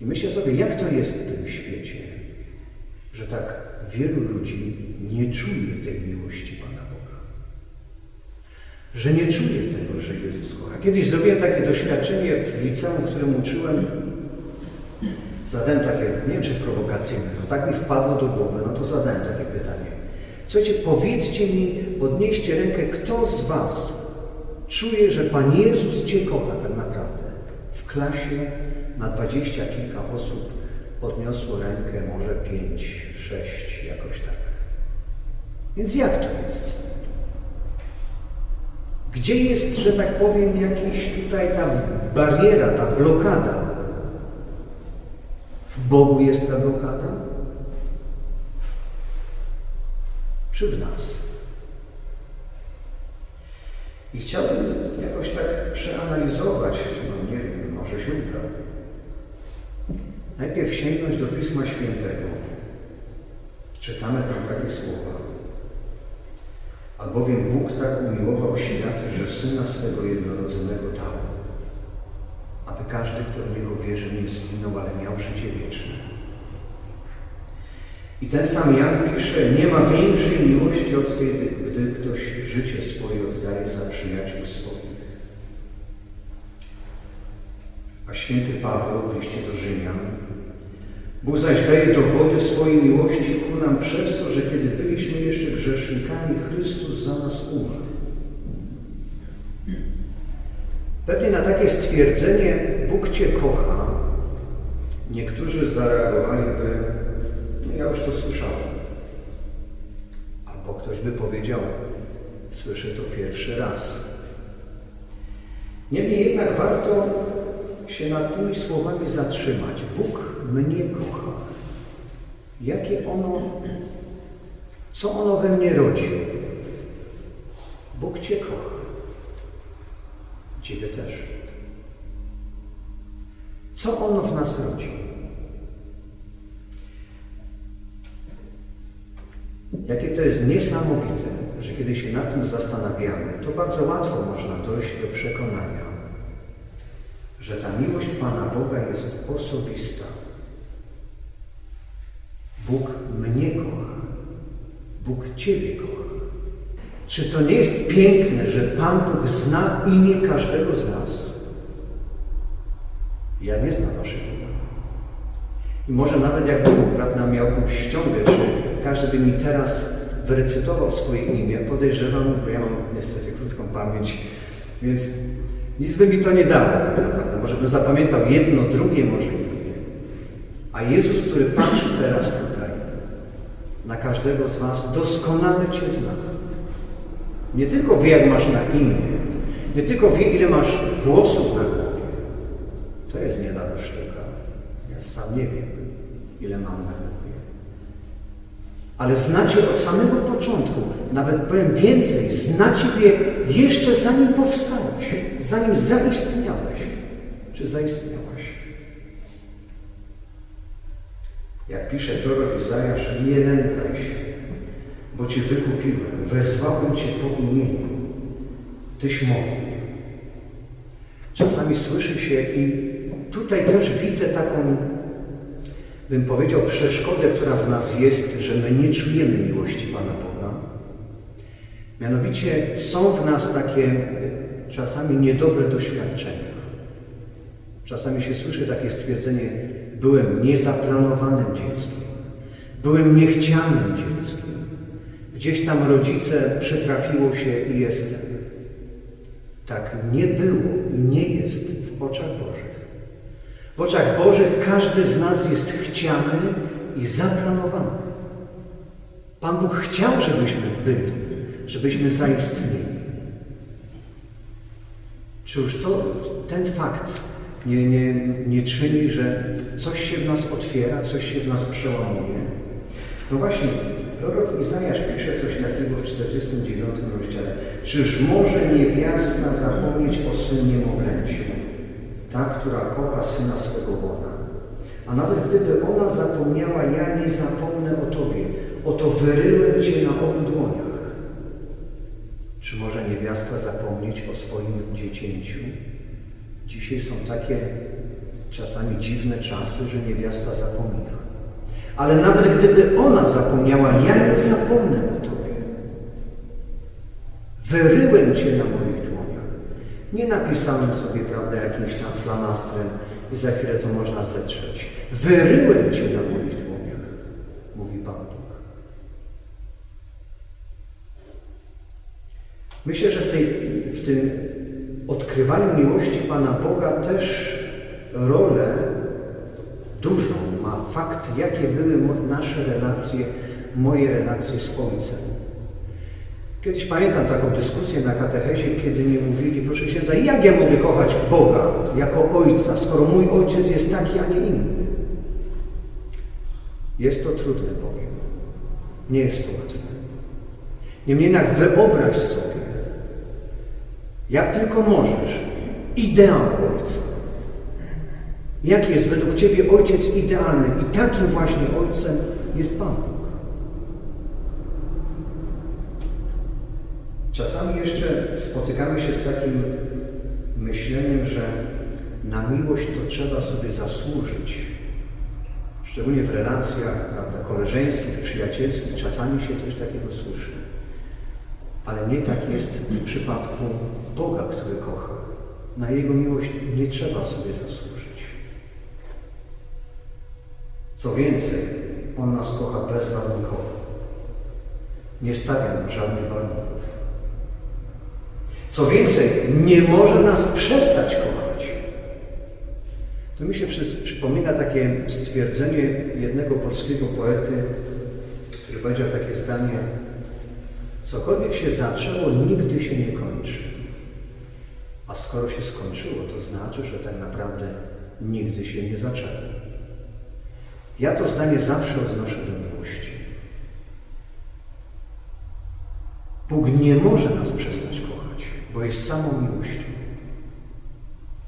I myślę sobie, jak to jest w tym świecie, że tak wielu ludzi nie czuje tej miłości Pana Boga. Że nie czuje tego, że Jezus kocha. Kiedyś zrobiłem takie doświadczenie w liceum, w którym uczyłem. Zadałem takie, nie wiem czy prowokacyjne, no tak mi wpadło do głowy, no to zadałem takie pytanie. Słuchajcie, powiedzcie mi, podnieście rękę, kto z Was czuje, że Pan Jezus Cię kocha tak naprawdę? W klasie na dwadzieścia kilka osób podniosło rękę, może pięć, sześć, jakoś tak. Więc jak to jest? Gdzie jest, że tak powiem, jakiś tutaj ta bariera, ta blokada? W Bogu jest ta blokada? Czy w nas? I chciałbym jakoś tak przeanalizować, no nie wiem, może się uda. Najpierw sięgnąć do Pisma Świętego. Czytamy tam takie słowa. Albowiem Bóg tak umiłował świat, że Syna swego jednorodzonego dał, aby każdy, kto w Niego wierzy, nie zginął, ale miał życie wieczne. I ten sam Jan pisze, nie ma większej miłości od tej, gdy ktoś życie swoje oddaje za przyjaciół swoich. A święty Paweł w liście do Rzymian Bóg zaś daje dowody swojej miłości ku nam przez to, że kiedy byliśmy jeszcze grzesznikami, Chrystus za nas umarł. Pewnie na takie stwierdzenie Bóg Cię kocha, niektórzy zareagowaliby, no ja już to słyszałem. Albo ktoś by powiedział, słyszę to pierwszy raz. Niemniej jednak warto się nad tymi słowami zatrzymać. Bóg mnie kocha. Jakie ono, co ono we mnie rodzi? Bóg Cię kocha. Ciebie też. Co ono w nas rodzi? Jakie to jest niesamowite, że kiedy się nad tym zastanawiamy, to bardzo łatwo można dojść do przekonania, że ta miłość Pana Boga jest osobista. Bóg mnie kocha. Bóg Ciebie kocha. Czy to nie jest piękne, że Pan Bóg zna imię każdego z nas? Ja nie znam Waszych imion. I może nawet jakbym prawda, miał jakąś ściągę, czy każdy by mi teraz wyrecytował swoje imię, podejrzewam, bo ja mam niestety krótką pamięć, więc nic by mi to nie dało tak naprawdę. Może bym zapamiętał jedno, drugie, może nie. A Jezus, który patrzy teraz tutaj na każdego z Was, doskonale Cię zna. Nie tylko wie, jak masz na imię, nie tylko wie, ile masz włosów na głowie. To jest nie lada sztuka. Ja sam nie wiem, ile mam na głowie. Ale znacie od samego początku, nawet powiem więcej, zna Ciebie jeszcze zanim powstałeś, zanim zaistniałeś. Czy zaistniałaś? Jak pisze prorok Izajasz, nie lękaj się, bo Cię wykupiłem, wezwałem Cię po imieniu. Tyś mógł. Czasami słyszy się i tutaj też widzę taką, bym powiedział, przeszkodę, która w nas jest, że my nie czujemy miłości Pana Boga. Mianowicie są w nas takie czasami niedobre doświadczenia. Czasami się słyszy takie stwierdzenie, byłem niezaplanowanym dzieckiem, byłem niechcianym dzieckiem. Gdzieś tam rodzice przytrafiło się i jestem. Tak nie było i nie jest w oczach Bożych. W oczach Bożych każdy z nas jest chciany i zaplanowany. Pan Bóg chciał, żebyśmy byli, żebyśmy zaistnieli. Czy już to, ten fakt nie, nie, nie czyni, że coś się w nas otwiera, coś się w nas przełamuje? No właśnie, prorok Izajasz pisze coś takiego w 49 rozdziale. Czyż może niewiasta zapomnieć o swym niemowlęciu, ta, która kocha syna swego łona? A nawet gdyby ona zapomniała, ja nie zapomnę o Tobie. Oto wyryłem Cię na obu dłoniach. Czy może niewiasta zapomnieć o swoim dziecięciu? Dzisiaj są takie czasami dziwne czasy, że niewiasta zapomina. Ale nawet gdyby ona zapomniała, ja nie zapomnę o Tobie. Wyryłem Cię na moich dłoniach. Nie napisałem sobie, prawda, jakimś tam flamastrem i za chwilę to można zetrzeć. Wyryłem Cię na moich dłoniach, mówi Pan Bóg. Myślę, że w, tej, w tym odkrywaniu miłości Pana Boga też rolę dużą ma fakt, jakie były nasze relacje, moje relacje z Ojcem. Kiedyś pamiętam taką dyskusję na katechezie, kiedy mi mówili, proszę księdza, jak ja mogę kochać Boga jako Ojca, skoro mój Ojciec jest taki, a nie inny? Jest to trudne, powiem. Nie jest to łatwe. Niemniej jednak wyobraź sobie, jak tylko możesz, ideał Ojca. Jaki jest według Ciebie Ojciec idealny? I takim właśnie Ojcem jest Pan Bóg. Czasami jeszcze spotykamy się z takim myśleniem, że na miłość to trzeba sobie zasłużyć. Szczególnie w relacjach prawda, koleżeńskich, przyjacielskich czasami się coś takiego słyszy. Ale nie tak jest w przypadku Boga, który kocha. Na Jego miłość nie trzeba sobie zasłużyć. Co więcej, On nas kocha bezwarunkowo. Nie stawia nam żadnych warunków. Co więcej, nie może nas przestać kochać. To mi się przy, przypomina takie stwierdzenie jednego polskiego poety, który powiedział takie zdanie: Cokolwiek się zaczęło, nigdy się nie kończy. A skoro się skończyło, to znaczy, że tak naprawdę nigdy się nie zaczęło. Ja to zdanie zawsze odnoszę do miłości. Bóg nie może nas przestać kochać, bo jest samą miłością.